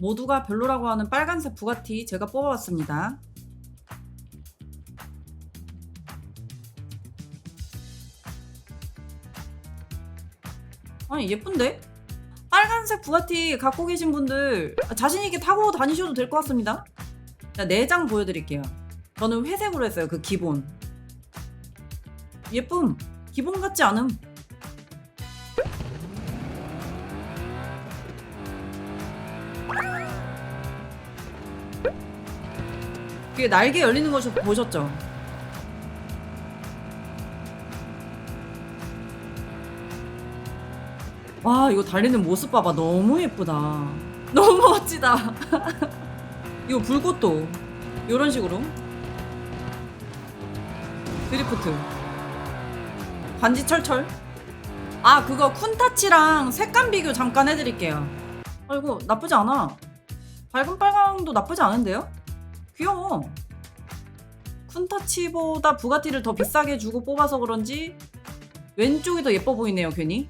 모두가 별로라고 하는 빨간색 부가티 제가 뽑아봤습니다. 아니 예쁜데? 빨간색 부가티 갖고 계신 분들 자신 있게 타고 다니셔도 될 것 같습니다. 자, 내장 보여드릴게요. 저는 회색으로 했어요. 그 기본. 예쁨. 기본 같지 않음. 그게 날개 열리는 거 저- 보셨죠? 와 이거 달리는 모습 봐봐. 너무 예쁘다. 너무 멋지다. 이거 불꽃도. 이런 식으로. 드리프트. 반지 철철. 아 그거 쿤타치랑 색감 비교 잠깐 해드릴게요 아이고 나쁘지 않아. 밝은 빨강도 나쁘지 않은데요? 귀여워. 쿤타치보다 부가티를 더 비싸게 주고 뽑아서 그런지 왼쪽이 더 예뻐 보이네요 괜히